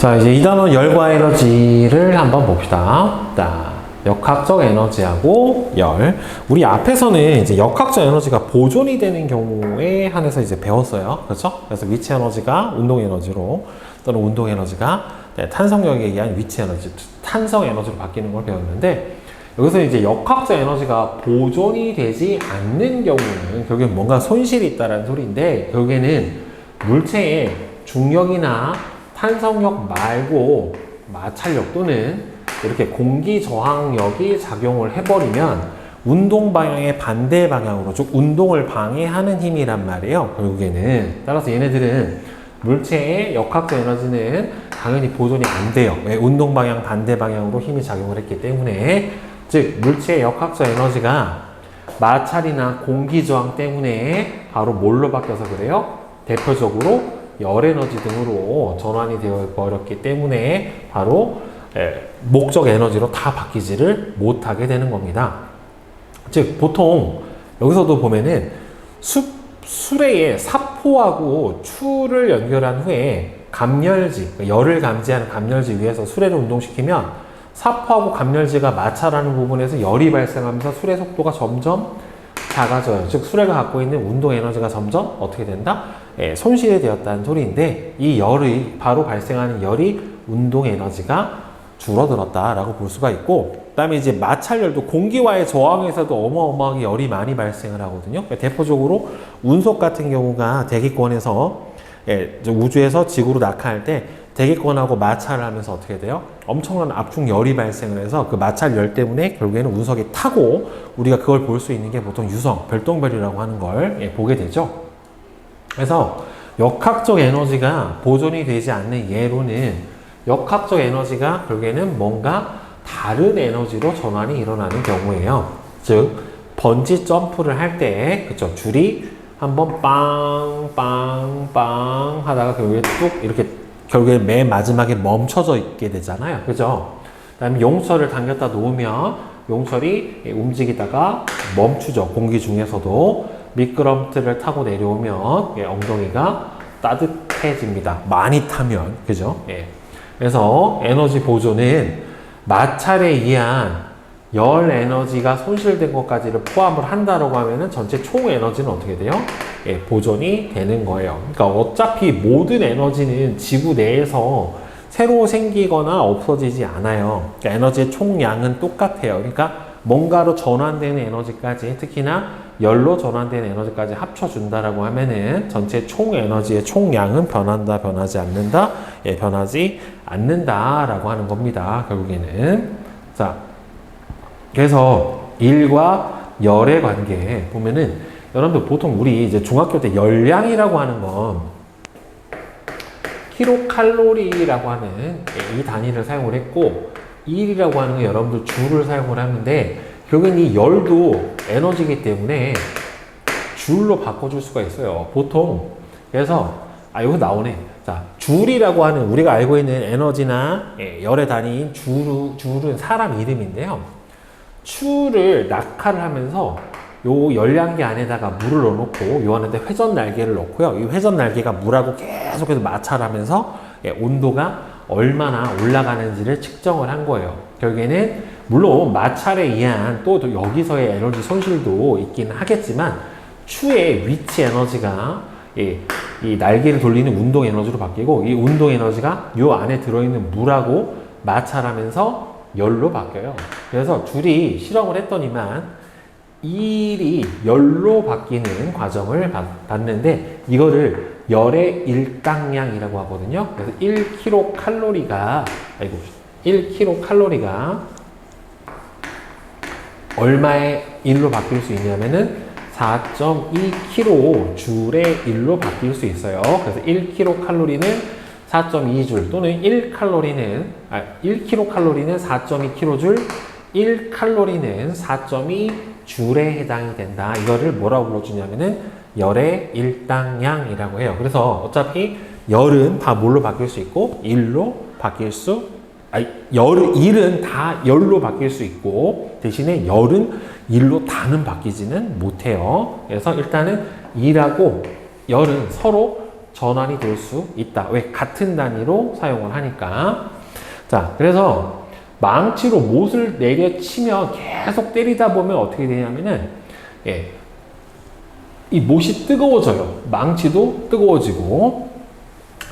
자, 이제 이 단어 열과 에너지를 한번 봅시다. 자, 역학적 에너지하고 열. 우리 앞에서는 이제 역학적 에너지가 보존이 되는 경우에 한해서 이제 배웠어요. 그렇죠? 그래서 위치 에너지가 운동 에너지로 또는 운동 에너지가 네, 탄성력에 의한 위치 에너지, 탄성 에너지로 바뀌는 걸 배웠는데 여기서 이제 역학적 에너지가 보존이 되지 않는 경우는 결국엔 뭔가 손실이 있다는 소리인데 결국에는 물체의 중력이나 탄성력 말고 마찰력 또는 이렇게 공기 저항력이 작용을 해버리면 운동 방향의 반대 방향으로 즉 운동을 방해하는 힘이란 말이에요 결국에는. 따라서 얘네들은 물체의 역학적 에너지는 당연히 보존이 안 돼요. 왜 운동 방향 반대 방향으로 힘이 작용을 했기 때문에. 즉 물체의 역학적 에너지가 마찰이나 공기 저항 때문에 바로 뭘로 바뀌어서 그래요? 대표적으로 열 에너지 등으로 전환이 되어 버렸기 때문에 바로 에, 목적 에너지로 다 바뀌지를 못하게 되는 겁니다. 즉 보통 여기서도 보면은 수, 수레에 사포하고 추를 연결한 후에 감열지 그러니까 열을 감지하는 감열지 위에서 수레를 운동시키면 사포하고 감열지가 마찰하는 부분에서 열이 발생하면서 수레 속도가 점점 작아져요. 즉 수레가 갖고 있는 운동 에너지가 점점 어떻게 된다? 예, 손실이 되었다는 소리인데 이 열이 바로 발생하는 열이 운동 에너지가 줄어들었다라고 볼 수가 있고 그다음에 이제 마찰열도 공기와의 저항에서도 어마어마하게 열이 많이 발생을 하거든요. 그러니까 대표적으로 운석 같은 경우가 대기권에서 예, 우주에서 지구로 낙하할 때 대기권하고 마찰을 하면서 어떻게 돼요? 엄청난 압축 열이 발생을 해서 그 마찰 열 때문에 결국에는 운석이 타고 우리가 그걸 볼 수 있는 게 보통 유성, 별똥별이라고 하는 걸 예, 보게 되죠. 그래서 역학적 에너지가 보존이 되지 않는 예로는 역학적 에너지가 결국에는 뭔가 다른 에너지로 전환이 일어나는 경우예요. 즉 번지 점프를 할 때 그쵸 줄이 한번 빵빵빵 하다가 결국에 뚝 이렇게 결국에 맨 마지막에 멈춰져 있게 되잖아요. 그죠? 그다음에 용철을 당겼다 놓으면 용철이 움직이다가 멈추죠. 공기 중에서도 미끄럼틀을 타고 내려오면 예, 엉덩이가 따뜻해집니다. 많이 타면 그죠? 예. 그래서 에너지 보존은 마찰에 의한 열 에너지가 손실된 것까지를 포함을 한다라고 하면은 전체 총 에너지는 어떻게 돼요? 예, 보존이 되는 거예요. 그러니까 어차피 모든 에너지는 지구 내에서 새로 생기거나 없어지지 않아요. 그러니까 에너지의 총량은 똑같아요. 그러니까 뭔가로 전환되는 에너지까지 특히나 열로 전환되는 에너지까지 합쳐준다라고 하면은 전체 총 에너지의 총량은 변한다, 변하지 않는다, 예, 변하지 않는다라고 하는 겁니다. 결국에는 자, 그래서 일과 열의 관계 보면은 여러분들 보통 우리 이제 중학교 때 열량이라고 하는 건 킬로칼로리라고 하는 예, 이 단위를 사용을 했고 일이라고 하는 건 여러분들 줄을 사용을 하는데 결국엔 이 열도 에너지이기 때문에 줄로 바꿔줄 수가 있어요. 보통 그래서 아 여기 나오네. 자 줄이라고 하는 우리가 알고 있는 에너지나 예, 열의 단위인 줄 줄은 사람 이름인데요. 추를 낙하를 하면서 요 열량기 안에다가 물을 넣어놓고 요 안에 회전 날개를 넣고요. 이 회전 날개가 물하고 계속해서 마찰하면서 예, 온도가 얼마나 올라가는지를 측정을 한 거예요. 결국에는 물론 마찰에 의한 또 여기서의 에너지 손실도 있긴 하겠지만 추의 위치 에너지가 예, 이 날개를 돌리는 운동 에너지로 바뀌고 이 운동 에너지가 요 안에 들어있는 물하고 마찰하면서 열로 바뀌어요. 그래서 둘이 실험을 했더니만 일이 열로 바뀌는 과정을 봤는데 이거를 열의 일당량이라고 하거든요. 그래서 1kcal가 아이고 1kcal가 얼마의 일로 바뀔 수 있냐면은 4.2kg 줄의 일로 바뀔 수 있어요. 그래서 1kcal는 4.2줄 또는 1칼로리는 아 1kcal는 4.2kJ, 1칼로리는 4.2 줄에 해당이 된다. 이거를 뭐라고 불러주냐면은 열의 일당량이라고 해요. 그래서 어차피 열은 다 뭘로 바뀔 수 있고 일로 바뀔 수 아니 열 일은 다 열로 바뀔 수 있고 대신에 열은 일로 다는 바뀌지는 못해요. 그래서 일단은 일하고 열은 서로 전환이 될 수 있다. 왜? 같은 단위로 사용을 하니까. 자, 그래서 망치로 못을 내려치면 계속 때리다 보면 어떻게 되냐면은, 예, 이 못이 뜨거워져요. 망치도 뜨거워지고,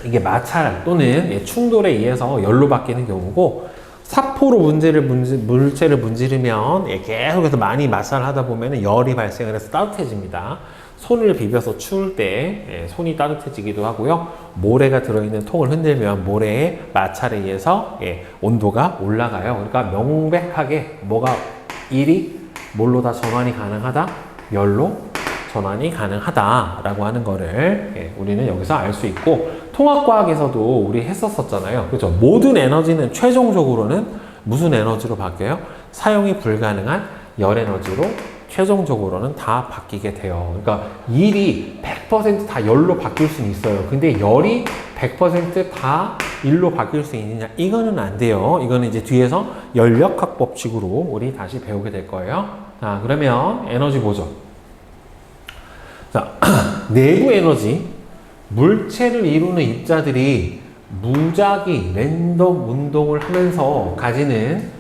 이게 마찰 또는 예, 충돌에 의해서 열로 바뀌는 경우고, 사포로 문제를 문지, 물체를 문지르면 예, 계속해서 많이 마찰하다 보면 열이 발생을 해서 따뜻해집니다. 손을 비벼서 추울 때 예, 손이 따뜻해지기도 하고요. 모래가 들어있는 통을 흔들면 모래의 마찰에 의해서 예, 온도가 올라가요. 그러니까 명백하게 뭐가 일이 뭘로 다 전환이 가능하다? 열로 전환이 가능하다라고 하는 거를 예, 우리는 여기서 알 수 있고 통합과학에서도 우리 했었었잖아요. 그렇죠? 모든 에너지는 최종적으로는 무슨 에너지로 바뀌어요? 사용이 불가능한 열 에너지로 최종적으로는 다 바뀌게 돼요. 그러니까 일이 100%다 열로 바뀔 수는 있어요. 근데 열이 100%다 일로 바뀔 수 있느냐? 이거는 안 돼요. 이거는 이제 뒤에서 열역학 법칙으로 우리 다시 배우게 될 거예요. 자, 그러면 에너지 보죠. 자, 내부 에너지. 물체를 이루는 입자들이 무작위 랜덤 운동을 하면서 가지는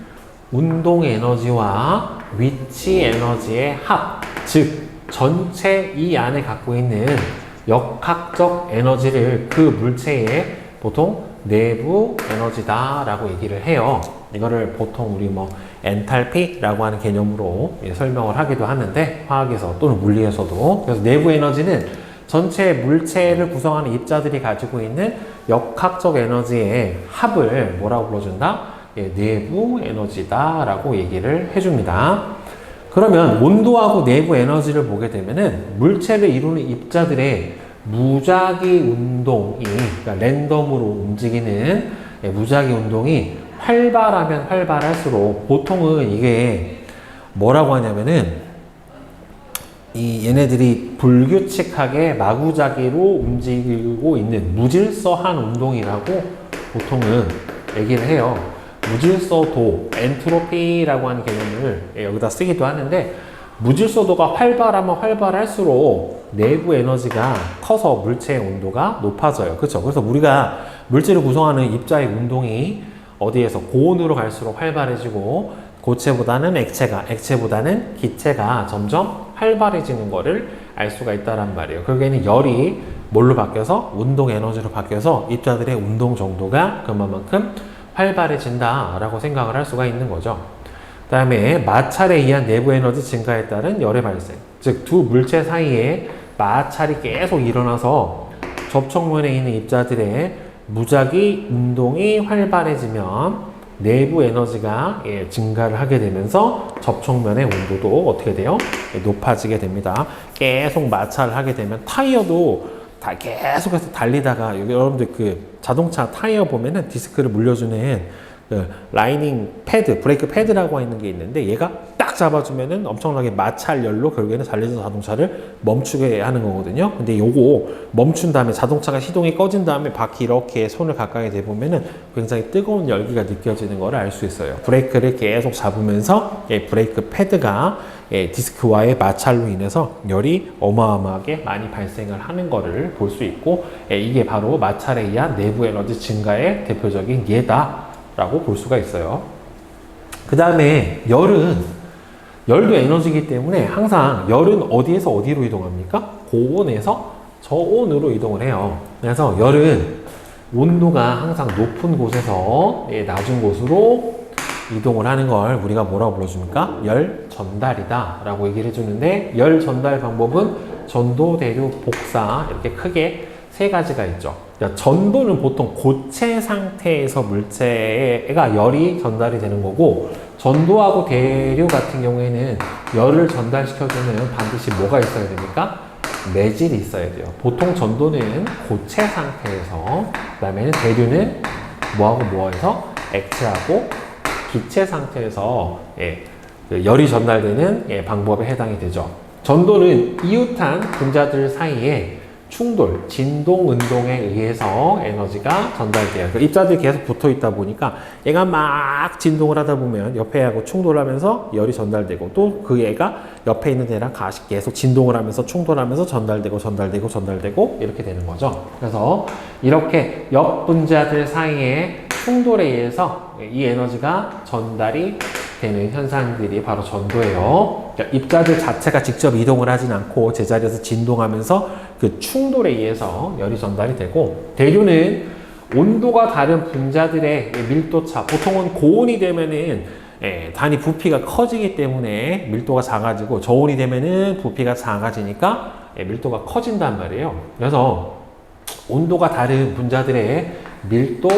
운동 에너지와 위치 에너지의 합, 즉 전체 이 안에 갖고 있는 역학적 에너지를 그 물체의 보통 내부 에너지다라고 얘기를 해요. 이거를 보통 우리 뭐 엔탈피라고 하는 개념으로 예, 설명을 하기도 하는데 화학에서 또는 물리에서도 그래서 내부 에너지는 전체 물체를 구성하는 입자들이 가지고 있는 역학적 에너지의 합을 뭐라고 불러준다? 예, 내부 에너지다라고 얘기를 해줍니다. 그러면 온도하고 내부 에너지를 보게 되면은 물체를 이루는 입자들의 무작위 운동이 그러니까 랜덤으로 움직이는 예, 무작위 운동이 활발하면 활발할수록 보통은 이게 뭐라고 하냐면은 이 얘네들이 불규칙하게 마구자기로 움직이고 있는 무질서한 운동이라고 보통은 얘기를 해요. 무질서도, 엔트로피라고 하는 개념을 여기다 쓰기도 하는데 무질서도가 활발하면 활발할수록 내부 에너지가 커서 물체의 온도가 높아져요. 그렇죠? 그래서 우리가 물질을 구성하는 입자의 운동이 어디에서 고온으로 갈수록 활발해지고 고체보다는 액체가, 액체보다는 기체가 점점 활발해지는 것을 알 수가 있다란 말이에요. 결국에는 열이 뭘로 바뀌어서 운동 에너지로 바뀌어서 입자들의 운동 정도가 그만큼 활발해진다라고 생각을 할 수가 있는 거죠. 그 다음에 마찰에 의한 내부 에너지 증가에 따른 열의 발생. 즉, 두 물체 사이에 마찰이 계속 일어나서 접촉면에 있는 입자들의 무작위 운동이 활발해지면 내부 에너지가 예, 증가를 하게 되면서 접촉면의 온도도 어떻게 돼요? 예, 높아지게 됩니다. 계속 마찰을 하게 되면 타이어도 다 계속해서 달리다가 여러분들 그 자동차 타이어 보면은 디스크를 물려주는 그 라이닝 패드, 브레이크 패드라고 하는 게 있는데 얘가 딱 잡아주면은 엄청나게 마찰열로 결국에는 달리는 자동차를 멈추게 하는 거거든요. 근데 요거 멈춘 다음에 자동차가 시동이 꺼진 다음에 바퀴 이렇게 손을 가까이 대보면은 굉장히 뜨거운 열기가 느껴지는 걸알수 있어요. 브레이크를 계속 잡으면서 예, 브레이크 패드가 예, 디스크와의 마찰로 인해서 열이 어마어마하게 많이 발생을 하는 것을 볼 수 있고 예, 이게 바로 마찰에 의한 내부 에너지 증가의 대표적인 예다. 라고 볼 수가 있어요. 그 다음에 열은 열도 에너지이기 때문에 항상 열은 어디에서 어디로 이동합니까? 고온에서 저온으로 이동을 해요. 그래서 열은 온도가 항상 높은 곳에서 예, 낮은 곳으로 이동을 하는 걸 우리가 뭐라고 불러줍니까? 열 전달이다 라고 얘기를 해주는데 열 전달 방법은 전도, 대류, 복사 이렇게 크게 세 가지가 있죠. 그러니까 전도는 보통 고체 상태에서 물체가 열이 전달이 되는 거고 전도하고 대류 같은 경우에는 열을 전달시켜주는 반드시 뭐가 있어야 됩니까? 매질이 있어야 돼요. 보통 전도는 고체 상태에서 그 다음에는 대류는 뭐하고 뭐해서 액체하고 기체 상태에서 예, 그 열이 전달되는 예, 방법에 해당이 되죠. 전도는 이웃한 분자들 사이에 충돌, 진동, 운동에 의해서 에너지가 전달돼요. 그 입자들이 계속 붙어 있다 보니까 얘가 막 진동을 하다 보면 옆에 하고 충돌하면서 열이 전달되고 또그 애가 옆에 있는 애랑 계속 진동을 하면서 충돌하면서 전달되고 전달되고 전달되고 이렇게 되는 거죠. 그래서 이렇게 옆 분자들 사이에 충돌에 의해서 이 에너지가 전달이 되는 현상들이 바로 전도예요. 그러니까 입자들 자체가 직접 이동을 하진 않고 제자리에서 진동하면서 그 충돌에 의해서 열이 전달이 되고 대류는 온도가 다른 분자들의 밀도차 보통은 고온이 되면은 예, 단위 부피가 커지기 때문에 밀도가 작아지고 저온이 되면은 부피가 작아지니까 예, 밀도가 커진단 말이에요. 그래서 온도가 다른 분자들의 밀도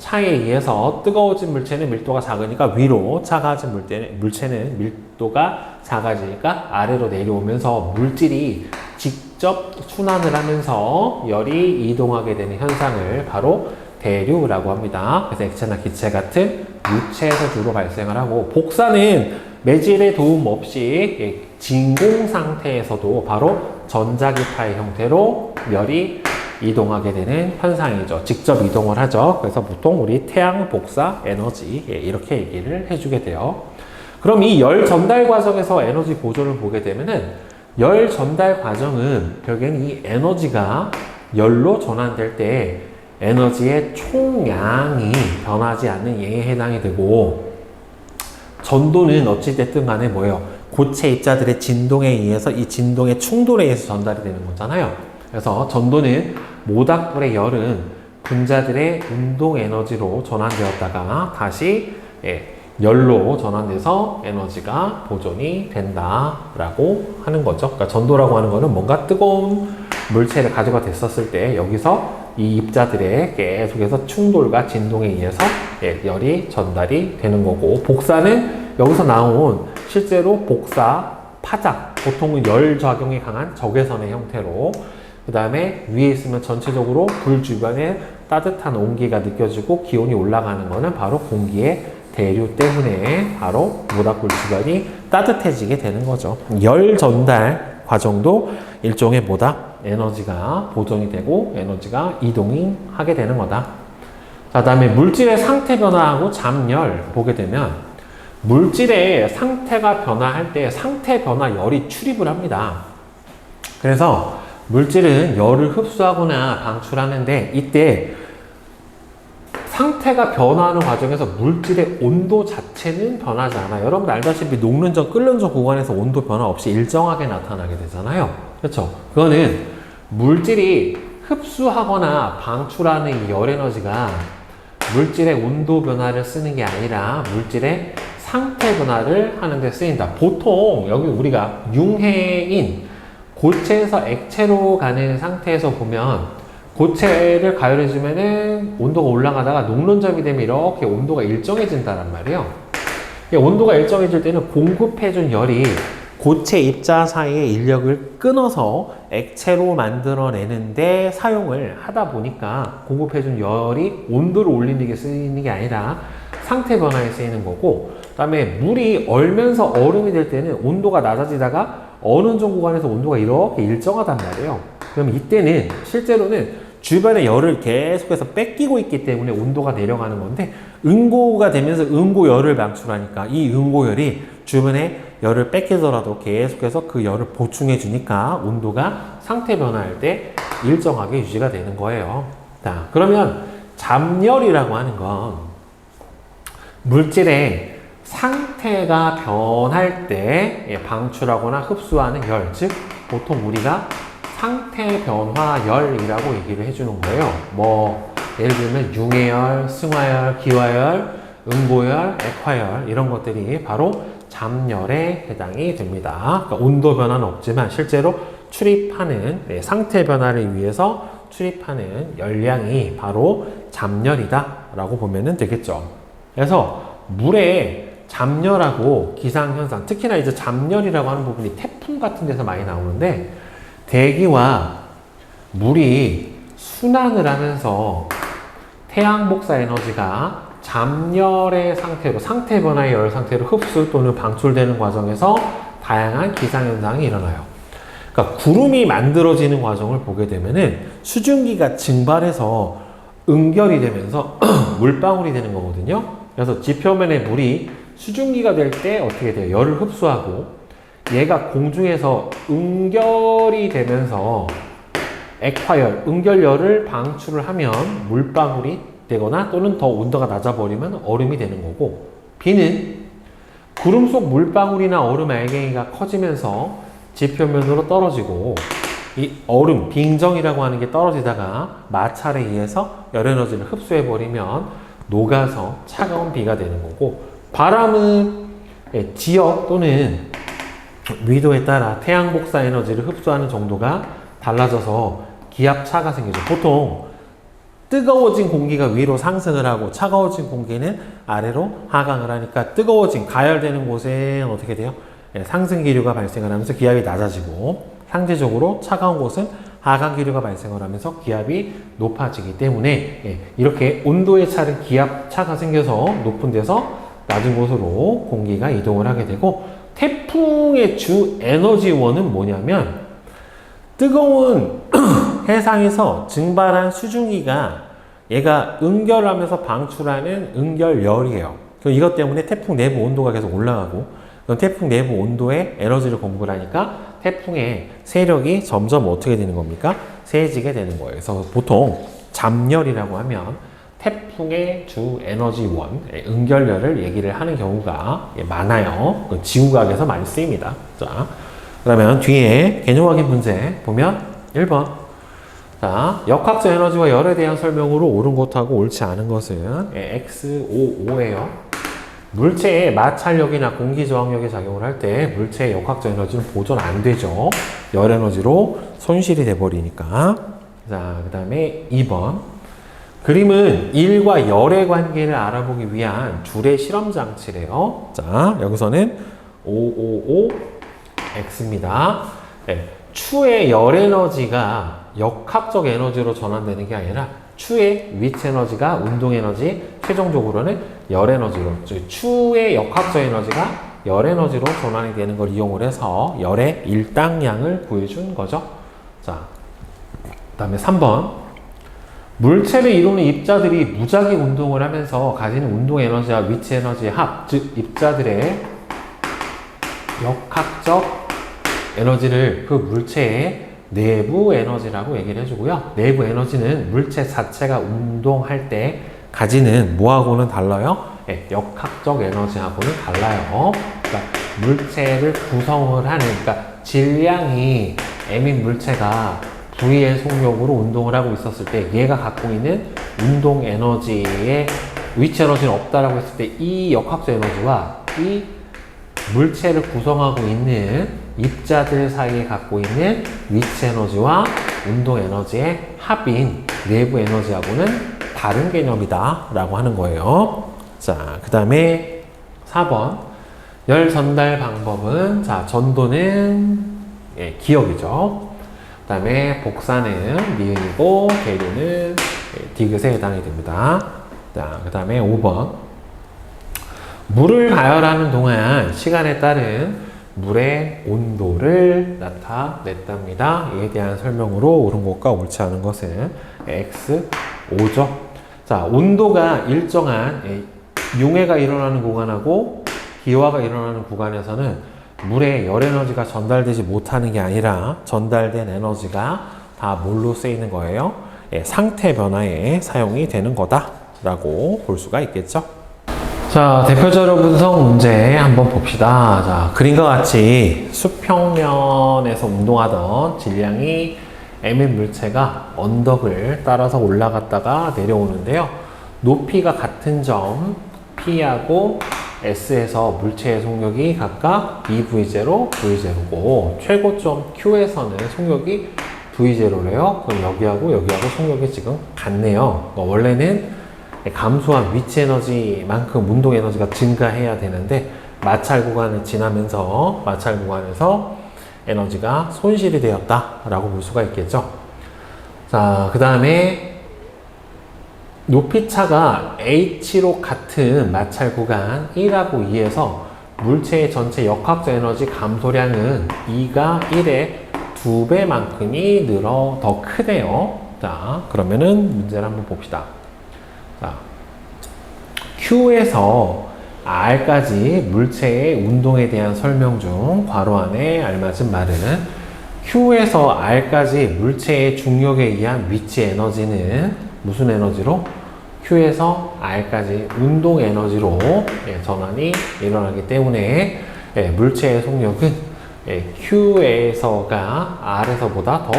차에 의해서 뜨거워진 물체는 밀도가 작으니까 위로 차가워진 물체는, 물체는 밀도가 작아지니까 아래로 내려오면서 물질이 직접 순환을 하면서 열이 이동하게 되는 현상을 바로 대류라고 합니다. 그래서 액체나 기체 같은 유체에서 주로 발생을 하고 복사는 매질의 도움 없이 진공 상태에서도 바로 전자기파의 형태로 열이 이동하게 되는 현상이죠. 직접 이동을 하죠. 그래서 보통 우리 태양 복사 에너지 예, 이렇게 얘기를 해주게 돼요. 그럼 이 열 전달 과정에서 에너지 보존을 보게 되면은 열 전달 과정은 결국엔 이 에너지가 열로 전환될 때 에너지의 총량이 변하지 않는 얘에 해당이 되고 전도는 어찌됐든 간에 뭐예요? 고체 입자들의 진동에 의해서 이 진동의 충돌에 의해서 전달이 되는 거잖아요. 그래서 전도는 모닥불의 열은 분자들의 운동 에너지로 전환되었다가 다시 예, 열로 전환돼서 에너지가 보존이 된다라고 하는 거죠. 그러니까 전도라고 하는 거는 뭔가 뜨거운 물체를 가져가 됐었을 때 여기서 이 입자들의 계속해서 충돌과 진동에 의해서 예, 열이 전달이 되는 거고 복사는 여기서 나온 실제로 복사, 파작 보통은 열 작용이 강한 적외선의 형태로 그 다음에 위에 있으면 전체적으로 불 주변에 따뜻한 온기가 느껴지고 기온이 올라가는 거는 바로 공기의 대류 때문에 바로 모닥불 주변이 따뜻해지게 되는 거죠. 열 전달 과정도 일종의 뭐다? 에너지가 보존이 되고 에너지가 이동이 하게 되는 거다. 자, 다음에 물질의 상태 변화하고 잠열 보게 되면 물질의 상태가 변화할 때 상태 변화 열이 출입을 합니다. 그래서 물질은 열을 흡수하거나 방출하는데 이때 상태가 변화하는 과정에서 물질의 온도 자체는 변하지 않아요. 여러분 알다시피 녹는 점, 끓는 점 구간에서 온도 변화 없이 일정하게 나타나게 되잖아요. 그렇죠? 그거는 물질이 흡수하거나 방출하는 이 열 에너지가 물질의 온도 변화를 쓰는 게 아니라 물질의 상태 변화를 하는 데 쓰인다. 보통 여기 우리가 융해인 고체에서 액체로 가는 상태에서 보면 고체를 가열해주면은 온도가 올라가다가 녹론점이 되면 이렇게 온도가 일정해진다란 말이에요. 온도가 일정해질 때는 공급해준 열이 고체 입자 사이의 인력을 끊어서 액체로 만들어내는데 사용을 하다 보니까 공급해준 열이 온도를 올리는 게 쓰이는 게 아니라 상태 변화에 쓰이는 거고 그 다음에 물이 얼면서 얼음이 될 때는 온도가 낮아지다가 어느 정도 구간에서 온도가 이렇게 일정하단 말이에요. 그럼 이때는 실제로는 주변의 열을 계속해서 뺏기고 있기 때문에 온도가 내려가는 건데 응고가 되면서 응고열을 방출하니까 이 응고열이 주변에 열을 뺏기더라도 계속해서 그 열을 보충해 주니까 온도가 상태 변화할 때 일정하게 유지가 되는 거예요. 자, 그러면 잠열이라고 하는 건 물질의 상태가 변할 때 예, 방출하거나 흡수하는 열, 즉 보통 우리가 상태 변화열이라고 얘기를 해주는 거예요. 뭐 예를 들면 융해열, 승화열, 기화열, 응고열, 액화열 이런 것들이 바로 잠열에 해당이 됩니다. 그러니까 온도 변화는 없지만 실제로 출입하는 네, 상태 변화를 위해서 출입하는 열량이 바로 잠열이다라고 보면 되겠죠. 그래서 물에 잠열하고 기상현상, 특히나 이제 잠열이라고 하는 부분이 태풍 같은 데서 많이 나오는데 대기와 물이 순환을 하면서 태양 복사 에너지가 잠열의 상태로 상태 변화의 열 상태로 흡수 또는 방출되는 과정에서 다양한 기상 현상이 일어나요. 그러니까 구름이 만들어지는 과정을 보게 되면은 수증기가 증발해서 응결이 되면서 물방울이 되는 거거든요. 그래서 지표면의 물이 수증기가 될 때 어떻게 돼요? 열을 흡수하고 얘가 공중에서 응결이 되면서 액화열, 응결열을 방출을 하면 물방울이 되거나 또는 더 온도가 낮아버리면 얼음이 되는 거고 비는 구름 속 물방울이나 얼음 알갱이가 커지면서 지표면으로 떨어지고 이 얼음, 빙정이라고 하는 게 떨어지다가 마찰에 의해서 열 에너지를 흡수해 버리면 녹아서 차가운 비가 되는 거고 바람은 예, 지역 또는 위도에 따라 태양 복사 에너지를 흡수하는 정도가 달라져서 기압차가 생기죠. 보통 뜨거워진 공기가 위로 상승을 하고 차가워진 공기는 아래로 하강을 하니까 뜨거워진 가열되는 곳에 어떻게 돼요? 예, 상승 기류가 발생을 하면서 기압이 낮아지고 상대적으로 차가운 곳은 하강 기류가 발생을 하면서 기압이 높아지기 때문에 예, 이렇게 온도의 차는 기압 차가 생겨서 높은 데서 낮은 곳으로 공기가 이동을 하게 되고 태풍의 주 에너지원은 뭐냐면 뜨거운 해상에서 증발한 수증기가 얘가 응결하면서 방출하는 응결열이에요. 그럼 이것 때문에 태풍 내부 온도가 계속 올라가고 태풍 내부 온도에 에너지를 공급을 하니까 태풍의 세력이 점점 어떻게 되는 겁니까? 세지게 되는 거예요. 그래서 보통 잠열이라고 하면 태풍의 주 에너지원, 응결열을 얘기를 하는 경우가 많아요. 그 지구과학에서 많이 쓰입니다. 자, 그러면 뒤에 개념 확인 문제 보면 1번. 자, 역학적 에너지와 열에 대한 설명으로 옳은 것하고 옳지 않은 것은 X55예요. 물체의 마찰력이나 공기 저항력이 작용을 할 때 물체의 역학적 에너지는 보존 안 되죠. 열 에너지로 손실이 돼 버리니까. 자, 그 다음에 2번. 그림은 일과 열의 관계를 알아보기 위한 줄의 실험 장치래요. 자, 여기서는 555X입니다. 네, 추의 열 에너지가 역학적 에너지로 전환되는 게 아니라 추의 위치 에너지가 운동 에너지, 최종적으로는 열 에너지로, 즉 추의 역학적 에너지가 열 에너지로 전환이 되는 걸 이용을 해서 열의 일당량을 구해준 거죠. 자, 그 다음에 3번. 물체를 이루는 입자들이 무작위 운동을 하면서 가지는 운동 에너지와 위치 에너지의 합, 즉 입자들의 역학적 에너지를 그 물체의 내부 에너지라고 얘기를 해주고요. 내부 에너지는 물체 자체가 운동할 때 가지는 뭐하고는 달라요? 네, 역학적 에너지하고는 달라요. 그러니까 물체를 구성을 하는, 그러니까 질량이 M인 물체가 V의 속력으로 운동을 하고 있었을 때 얘가 갖고 있는 운동 에너지의 위치 에너지는 없다라고 했을 때 이 역학적 에너지와 이 물체를 구성하고 있는 입자들 사이에 갖고 있는 위치 에너지와 운동 에너지의 합인 내부 에너지하고는 다른 개념이다 라고 하는 거예요. 자, 그 다음에 4번. 열 전달 방법은, 자, 전도는 예, 기억이죠. 그 다음에 복사는 니은이고, 계류는 예, 디귿에 해당이 됩니다. 자, 그 다음에 5번. 물을 가열하는 동안 시간에 따른 물의 온도를 나타냈답니다. 이에 대한 설명으로 옳은 것과 옳지 않은 것은 X5죠. 자, 온도가 일정한 예, 용해가 일어나는 구간하고 기화가 일어나는 구간에서는 물에 열 에너지가 전달되지 못하는 게 아니라 전달된 에너지가 다 뭘로 쓰이는 거예요? 예, 상태 변화에 사용이 되는 거다라고 볼 수가 있겠죠. 자, 대표자료 분석 문제 한번 봅시다. 자, 그림과 같이 수평면에서 운동하던 질량이 M인 물체가 언덕을 따라서 올라갔다가 내려오는데요. 높이가 같은 점 P하고 S에서 물체의 속력이 각각 2V0, V0고 최고점 Q에서는 속력이 V0래요. 그럼 여기하고 여기하고 속력이 지금 같네요. 그러니까 원래는 감소한 위치 에너지만큼 운동 에너지가 증가해야 되는데 마찰 구간을 지나면서 마찰 구간에서 에너지가 손실이 되었다라고 볼 수가 있겠죠. 자, 그 다음에 높이 차가 h로 같은 마찰 구간 1하고 2에서 물체의 전체 역학적 에너지 감소량은 2가 1의 두 배만큼이 늘어 더 크대요. 자, 그러면은 문제를 한번 봅시다. 자, Q에서 R까지 물체의 운동에 대한 설명 중 괄호 안에 알맞은 말은 Q에서 R까지 물체의 중력에 의한 위치 에너지는 무슨 에너지로? Q에서 R까지 운동 에너지로 예, 전환이 일어나기 때문에 예, 물체의 속력은 예, Q에서가 R에서보다 더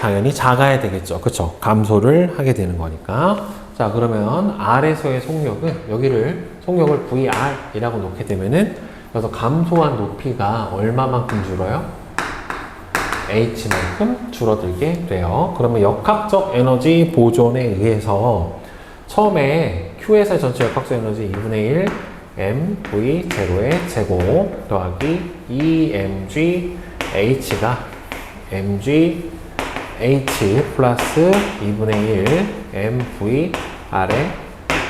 당연히 작아야 되겠죠. 그쵸? 감소를 하게 되는 거니까. 자, 그러면 R에서의 속력은 여기를 속력을 VR이라고 놓게 되면은 그래서 감소한 높이가 얼마만큼 줄어요? H만큼 줄어들게 돼요. 그러면 역학적 에너지 보존에 의해서 처음에 Q에서의 전체 역학적 에너지 2분의 1 mv 제로의 제곱 더하기 2mg h가 mg h 플러스 2분의 1 mv r의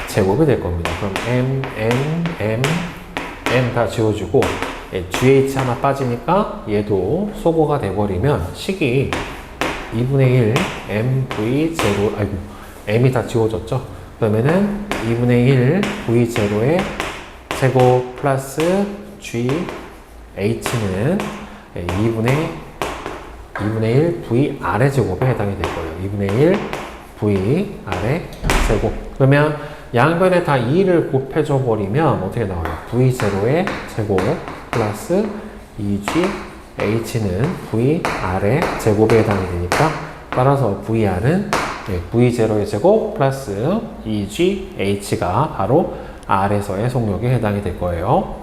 제곱이 될 겁니다. 그럼 m m m m 다 지워주고 예, gh 하나 빠지니까 얘도 소거가 돼버리면 식이 2분의 1 mv 제로 아이고 m이 다 지워졌죠. 그러면은 2분의 1 v 제로의 제곱 플러스 g h는 2분의 2분의 1 v r의 제곱에 해당이 될 거예요. 2분의 1 v r의 제곱. 그러면 양변에 다 2를 곱해줘 버리면 어떻게 나와요? v 제로의 제곱 플러스 2g h는 v r의 제곱에 해당이 되니까 따라서 vr은 v 제로의 제곱 플러스 2g h가 바로 r에서의 속력에 해당이 될 거예요.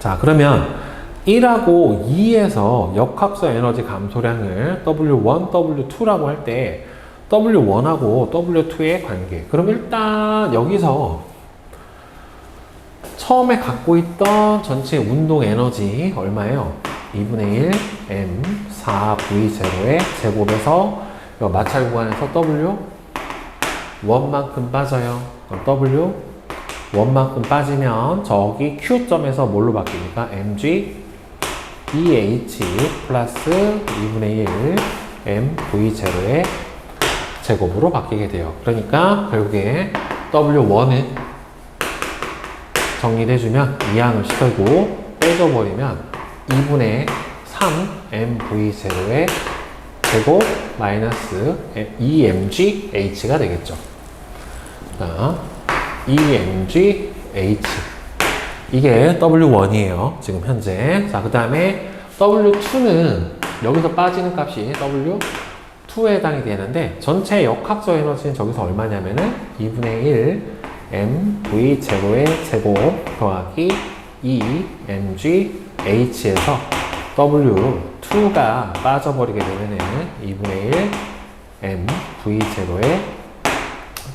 자, 그러면 1하고 2에서 역학적 에너지 감소량을 W1, W2라고 할 때 W1하고 W2의 관계. 그럼 일단 여기서 처음에 갖고 있던 전체 운동 에너지 얼마예요? 2분의 1 M 4V0의 제곱에서 마찰 구간에서 W 1만큼 빠져요. 그럼 W 1만큼 빠지면 저기 Q점에서 뭘로 바뀝니까? mg 2h 플러스 2분의 1 mv0의 제곱으로 바뀌게 돼요. 그러니까 결국에 w1은 정리를 해주면 이항을 시키고 빼줘버리면 2분의 3 mv0의 제곱 마이너스 2mgh가 되겠죠. 자, 2mgh 이게 W1이에요. 지금 현재. 자, 그 다음에 W2는 여기서 빠지는 값이 W2에 해당이 되는데 전체 역학적 에너지는 저기서 얼마냐면은 2분의 1 mv0의 제곱 더하기 2 mg h에서 W2가 빠져버리게 되면은 2분의 1 mv0의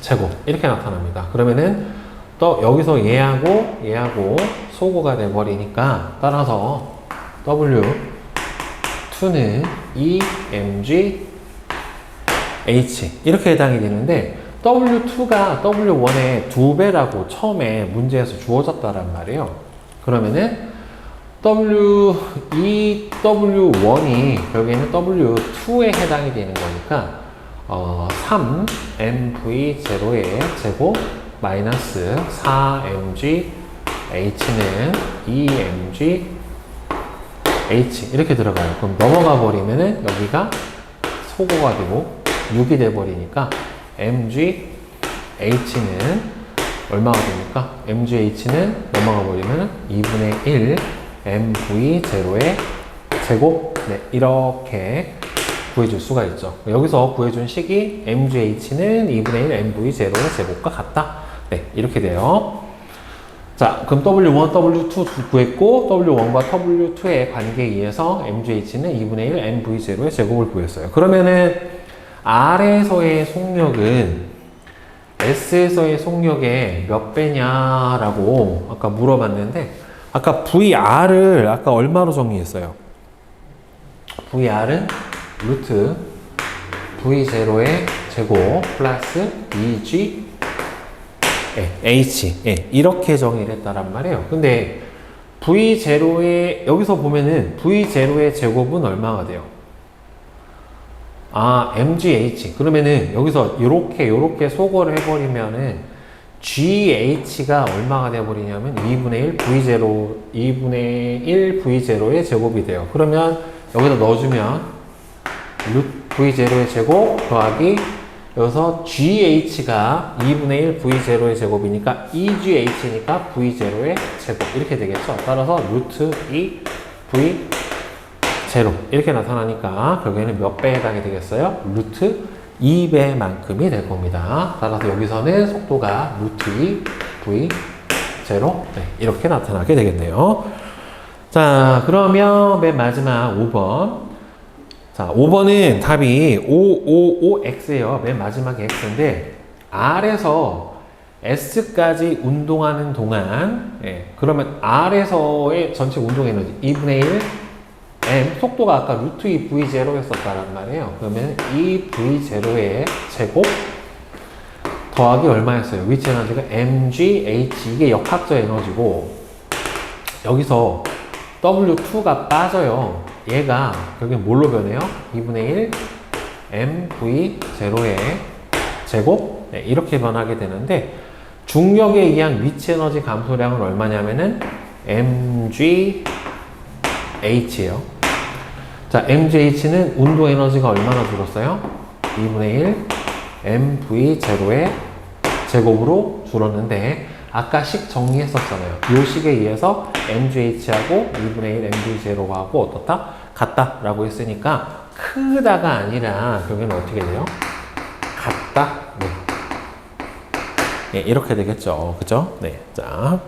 제곱 이렇게 나타납니다. 그러면은 또 여기서 얘하고 얘하고 소거가 돼 버리니까 따라서 W2는 EMG H 이렇게 해당이 되는데 W2가 W1의 두 배라고 처음에 문제에서 주어졌다란 말이에요. 그러면은 W, 이 W1이 결국에는 W2에 해당이 되는 거니까 어, 3 MV0의 제곱 마이너스 4mg h는 2mg h 이렇게 들어가요. 그럼 넘어가 버리면은 여기가 소거가 되고 6이 돼 버리니까 mg h는 얼마가 됩니까? mg h는 넘어가 버리면 2분의 1 mv0의 제곱 네, 이렇게 구해줄 수가 있죠. 여기서 구해준 식이 mgh는 2분의 1 mv0의 제곱과 같다. 네, 이렇게 돼요. 자, 그럼 W1, W2 구했고 W1과 W2의 관계에 의해서 MGH는 2분의 1 MV0의 제곱을 구했어요. 그러면은 R에서의 속력은 S에서의 속력의 몇 배냐라고 아까 물어봤는데 아까 VR을 아까 얼마로 정리했어요? VR은 루트 V0의 제곱 플러스 2G 예, H 예, 이렇게 정의를 했다란 말이에요. 근데 V0의 여기서 보면은 V0의 제곱은 얼마가 돼요? 아, MGH. 그러면은 여기서 이렇게 요렇게 소거를 해버리면은 GH가 얼마가 되어버리냐면 2분의 1 V0, 2분의 1 V0의 제곱이 돼요. 그러면 여기다 넣어주면 루트 V0의 제곱 더하기 여기서 GH가 2분의 1 V0의 제곱이니까 2GH니까 V0의 제곱 이렇게 되겠죠. 따라서 루트 2 V0 이렇게 나타나니까 결국에는 몇 배에 해당이 되겠어요? 루트 2배만큼이 될 겁니다. 따라서 여기서는 속도가 루트 2 V0 네, 이렇게 나타나게 되겠네요. 자 그러면 맨 마지막 5번 자, 5번은 답이 555X예요. 맨 마지막에 X인데 R에서 S까지 운동하는 동안 예, 그러면 R에서의 전체 운동 에너지 2분의 1 M 속도가 아까 루트 2 V0였었다란 말이에요. 그러면 2 V0의 제곱 더하기 얼마였어요? 위치 에너지가 mgh 이게 역학적 에너지고 여기서 W2가 빠져요. 얘가 결국엔 뭘로 변해요? 2분의 1 mv0의 제곱 네, 이렇게 변하게 되는데 중력에 의한 위치 에너지 감소량은 얼마냐면은 mgh예요. 자, mgh는 운동 에너지가 얼마나 줄었어요? 2분의 1 mv0의 제곱으로 줄었는데 아까 식 정리했었잖아요. 이 식에 의해서 mgh하고 2분의 1 mv0하고 어떻다? 같다 라고 했으니까 크다가 아니라 결국에는 어떻게 돼요? 같다. 네. 네, 이렇게 되겠죠. 그죠? 네. 자.